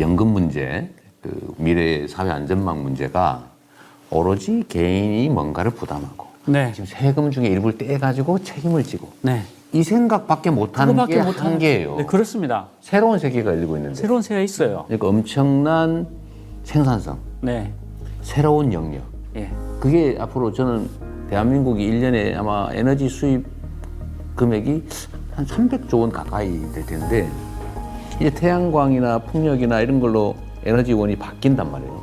연금 문제, 그 미래 사회 안전망 문제가 오로지 개인이 뭔가를 부담하고 네. 지금 세금 중에 일부를 떼가지고 책임을 지고 네. 이 생각밖에 못하는 게 한계예요. 네, 그렇습니다. 새로운 세계가 열리고 있는데 새로운 새가 있어요. 그러니까 엄청난 생산성, 네. 새로운 영역. 예. 그게 앞으로 저는 대한민국이 일년에 아마 에너지 수입 금액이 한 300조 원 가까이 될 텐데 이제 태양광이나 풍력이나 이런 걸로 에너지원이 바뀐단 말이에요.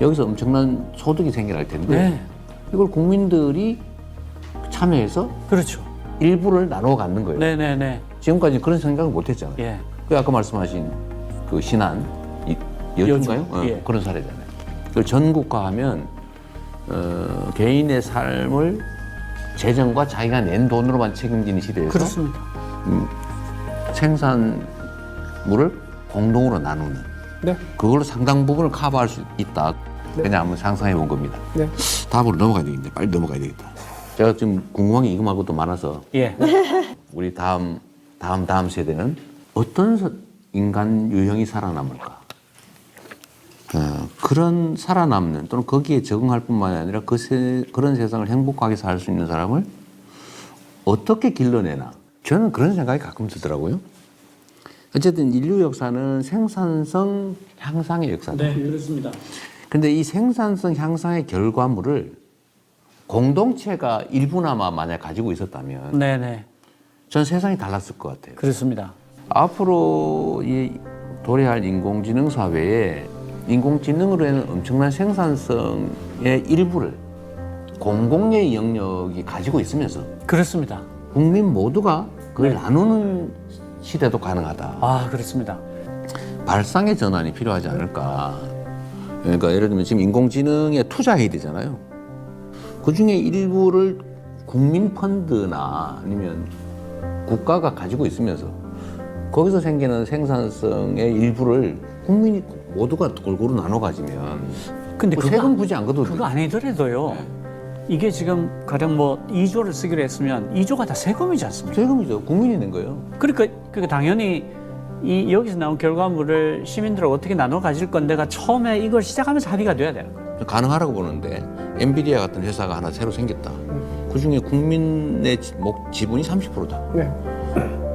여기서 엄청난 소득이 생겨날 텐데 네. 이걸 국민들이 참여해서 그렇죠. 일부를 나눠 갖는 거예요. 네, 네, 네. 지금까지 그런 생각을 못 했잖아요. 예. 그 아까 말씀하신 그 신안 이- 여주인가요? 여주, 어, 예. 그런 사례잖아요. 그걸 전국화하면 어, 개인의 삶을 재정과 자기가 낸 돈으로만 책임지는 시대에서 그렇습니다. 생산 물을 공동으로 나누는 네. 그걸로 상당 부분을 커버할 수 있다. 그냥 한번 상상해 본 겁니다. 네. 다음으로 넘어가야 되겠네. 빨리 넘어가야 되겠다. 제가 지금 궁금한 게 이거 말고도 많아서 예. 우리 다음 다음 다음 세대는 어떤 서- 인간 유형이 살아남을까? 어, 그런 살아남는 또는 거기에 적응할 뿐만 아니라 그 세, 그런 세상을 행복하게 살 수 있는 사람을 어떻게 길러내나? 저는 그런 생각이 가끔 들더라고요. 어쨌든 인류 역사는 생산성 향상의 역사다. 네, 그렇습니다. 근데 이 생산성 향상의 결과물을 공동체가 일부나마 만약 가지고 있었다면 네, 네. 전 세상이 달랐을 것 같아요. 그렇습니다. 앞으로 이 도래할 인공지능 사회에 인공지능으로 인한 엄청난 생산성의 일부를 공공의 영역이 가지고 있으면서 그렇습니다. 국민 모두가 그걸 네. 나누는 시대도 가능하다. 아, 그렇습니다. 발상의 전환이 필요하지 않을까. 그러니까 예를 들면 지금 인공지능에 투자해야 되잖아요. 그 중에 일부를 국민 펀드나 아니면 국가가 가지고 있으면서 거기서 생기는 생산성의 일부를 국민이 모두가 골고루 나눠 가지면 근데 뭐 세금 굳이 안 걷어도 그거 아니더라도요. 이게 지금 가령 뭐 2조를 쓰기로 했으면 2조가 다 세금이지 않습니까? 세금이죠. 국민이 낸 거예요. 그러니까 그 당연히 이 여기서 나온 결과물을 시민들하고 어떻게 나눠 가질 건데가 처음에 이걸 시작하면서 합의가 돼야 되는 거예요. 가능하라고 보는데 엔비디아 같은 회사가 하나 새로 생겼다. 그 중에 국민의 지- 목 지분이 30%다. 네.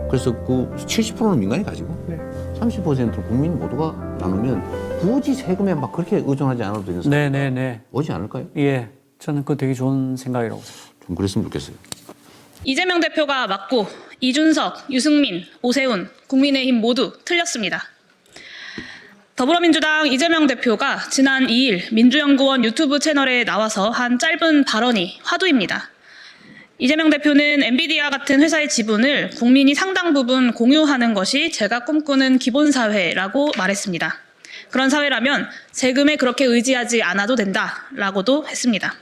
그래서 그 70%는 민간이 가지고 네. 30%는 국민 모두가 나누면 굳이 세금에 막 그렇게 의존하지 않아도 되는 상황 네, 네, 네. 오지 않을까요? 예. 저는 그거 되게 좋은 생각이라고 생각합니다. 좀 그랬으면 좋겠어요. 이재명 대표가 맞고 이준석, 유승민, 오세훈, 국민의힘 모두 틀렸습니다. 더불어민주당 이재명 대표가 지난 2일 민주연구원 유튜브 채널에 나와서 한 짧은 발언이 화두입니다. 이재명 대표는 엔비디아 같은 회사의 지분을 국민이 상당 부분 공유하는 것이 제가 꿈꾸는 기본 사회라고 말했습니다. 그런 사회라면 세금에 그렇게 의지하지 않아도 된다라고도 했습니다.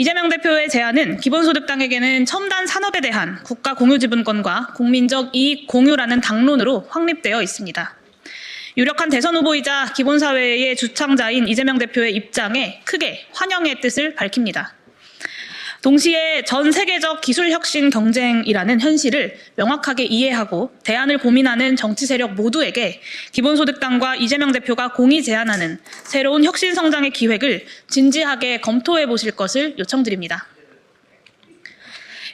이재명 대표의 제안은 기본소득당에게는 첨단 산업에 대한 국가 공유 지분권과 국민적 이익 공유라는 당론으로 확립되어 있습니다. 유력한 대선 후보이자 기본사회의 주창자인 이재명 대표의 입장에 크게 환영의 뜻을 밝힙니다. 동시에 전 세계적 기술 혁신 경쟁이라는 현실을 명확하게 이해하고 대안을 고민하는 정치 세력 모두에게 기본소득당과 이재명 대표가 공히 제안하는 새로운 혁신 성장의 기획을 진지하게 검토해 보실 것을 요청드립니다.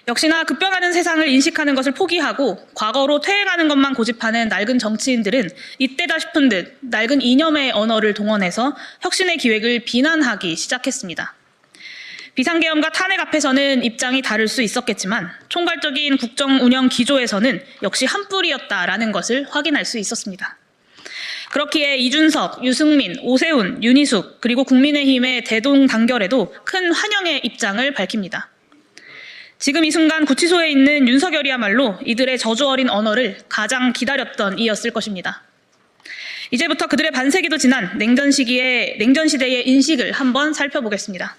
역시나 급변하는 세상을 인식하는 것을 포기하고 과거로 퇴행하는 것만 고집하는 낡은 정치인들은 이때다 싶은 듯 낡은 이념의 언어를 동원해서 혁신의 기획을 비난하기 시작했습니다. 비상계엄과 탄핵 앞에서는 입장이 다를 수 있었겠지만 총괄적인 국정 운영 기조에서는 역시 한 뿌리였다라는 것을 확인할 수 있었습니다. 그렇기에 이준석, 유승민, 오세훈, 윤희숙 그리고 국민의힘의 대동 단결에도 큰 환영의 입장을 밝힙니다. 지금 이 순간 구치소에 있는 윤석열이야말로 이들의 저주 어린 언어를 가장 기다렸던 이였을 것입니다. 이제부터 그들의 반세기도 지난 냉전 시기의 냉전 시대의 인식을 한번 살펴보겠습니다.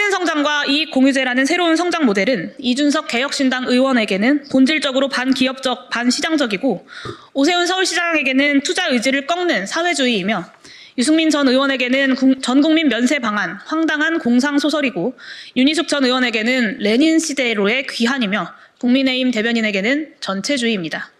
혁신 성장과 이익 공유제라는 새로운 성장 모델은 이준석 개혁신당 의원에게는 본질적으로 반기업적, 반시장적이고 오세훈 서울시장에게는 투자 의지를 꺾는 사회주의이며 유승민 전 의원에게는 국- 전 국민 면세 방안, 황당한 공상 소설이고 윤희숙 전 의원에게는 레닌 시대로의 귀환이며 국민의힘 대변인에게는 전체주의입니다.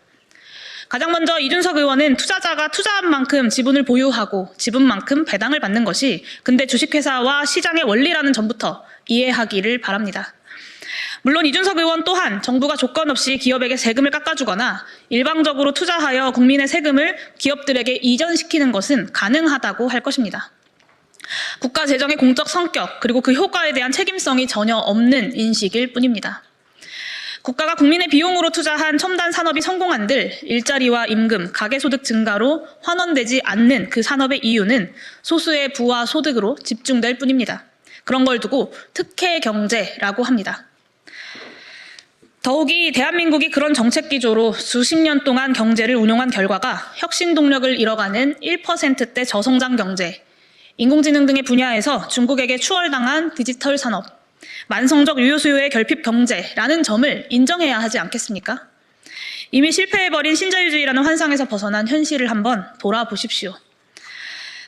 가장 먼저 이준석 의원은 투자자가 투자한 만큼 지분을 보유하고 지분만큼 배당을 받는 것이 근대 주식회사와 시장의 원리라는 점부터 이해하기를 바랍니다. 물론 이준석 의원 또한 정부가 조건 없이 기업에게 세금을 깎아주거나 일방적으로 투자하여 국민의 세금을 기업들에게 이전시키는 것은 가능하다고 할 것입니다. 국가 재정의 공적 성격 그리고 그 효과에 대한 책임성이 전혀 없는 인식일 뿐입니다. 국가가 국민의 비용으로 투자한 첨단 산업이 성공한들 일자리와 임금, 가계소득 증가로 환원되지 않는 그 산업의 이유는 소수의 부와 소득으로 집중될 뿐입니다. 그런 걸 두고 특혜 경제라고 합니다. 더욱이 대한민국이 그런 정책 기조로 수십 년 동안 경제를 운용한 결과가 혁신 동력을 잃어가는 1%대 저성장 경제, 인공지능 등의 분야에서 중국에게 추월당한 디지털 산업, 만성적 유효 수요의 결핍 경제라는 점을 인정해야 하지 않겠습니까? 이미 실패해버린 신자유주의라는 환상에서 벗어난 현실을 한번 돌아보십시오.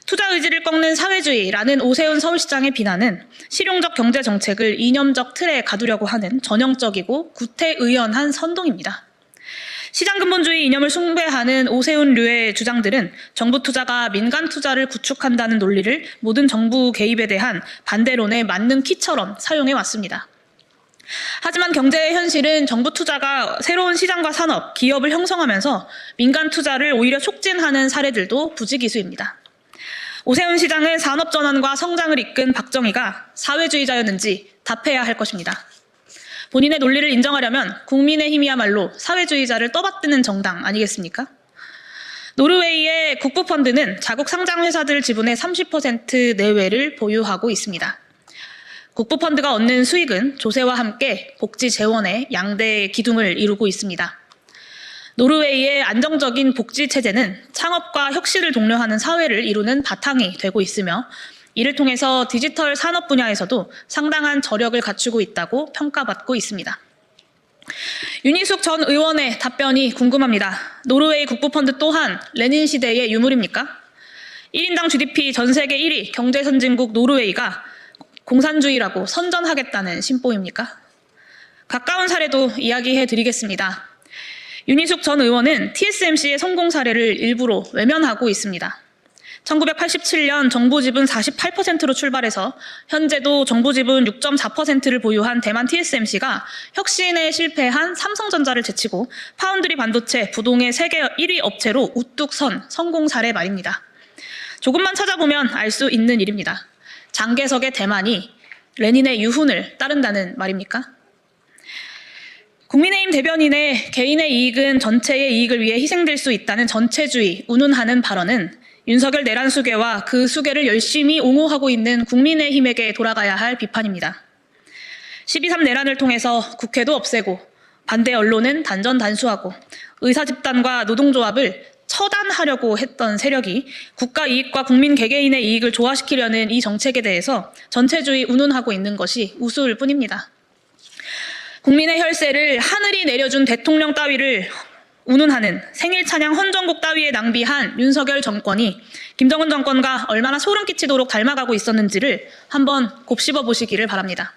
투자 의지를 꺾는 사회주의라는 오세훈 서울시장의 비난은 실용적 경제 정책을 이념적 틀에 가두려고 하는 전형적이고 구태의연한 선동입니다. 시장 근본주의 이념을 숭배하는 오세훈류의 주장들은 정부 투자가 민간 투자를 구축한다는 논리를 모든 정부 개입에 대한 반대론에 맞는 키처럼 사용해 왔습니다. 하지만 경제의 현실은 정부 투자가 새로운 시장과 산업, 기업을 형성하면서 민간 투자를 오히려 촉진하는 사례들도 부지기수입니다. 오세훈 시장은 산업 전환과 성장을 이끈 박정희가 사회주의자였는지 답해야 할 것입니다. 본인의 논리를 인정하려면 국민의힘이야말로 사회주의자를 떠받드는 정당 아니겠습니까? 노르웨이의 국부펀드는 자국 상장 회사들 지분의 30% 내외를 보유하고 있습니다. 국부펀드가 얻는 수익은 조세와 함께 복지 재원의 양대 기둥을 이루고 있습니다. 노르웨이의 안정적인 복지 체제는 창업과 혁신을 독려하는 사회를 이루는 바탕이 되고 있으며 이를 통해서 디지털 산업 분야에서도 상당한 저력을 갖추고 있다고 평가받고 있습니다. 윤희숙 전 의원의 답변이 궁금합니다. 노르웨이 국부펀드 또한 레닌 시대의 유물입니까? 1인당 GDP 전 세계 1위 경제 선진국 노르웨이가 공산주의라고 선전하겠다는 심보입니까? 가까운 사례도 이야기해 드리겠습니다. 윤희숙 전 의원은 TSMC의 성공 사례를 일부러 외면하고 있습니다. 1987년 정부 지분 48%로 출발해서 현재도 정부 지분 6.4%를 보유한 대만 TSMC가 혁신에 실패한 삼성전자를 제치고 파운드리 반도체 부동의 세계 1위 업체로 우뚝 선 성공 사례 말입니다. 조금만 찾아보면 알 수 있는 일입니다. 장개석의 대만이 레닌의 유훈을 따른다는 말입니까? 국민의힘 대변인의 개인의 이익은 전체의 이익을 위해 희생될 수 있다는 전체주의, 운운하는 발언은 윤석열 내란 수계와 그 수계를 열심히 옹호하고 있는 국민의힘에게 돌아가야 할 비판입니다. 12.3 내란을 통해서 국회도 없애고 반대 언론은 단전 단수하고 의사 집단과 노동조합을 처단하려고 했던 세력이 국가 이익과 국민 개개인의 이익을 조화시키려는 이 정책에 대해서 전체주의 운운하고 있는 것이 우스울 뿐입니다. 국민의 혈세를 하늘이 내려준 대통령 따위를 운운하는 생일 찬양 헌정곡 따위에 낭비한 윤석열 정권이 김정은 정권과 얼마나 소름 끼치도록 닮아가고 있었는지를 한번 곱씹어 보시기를 바랍니다.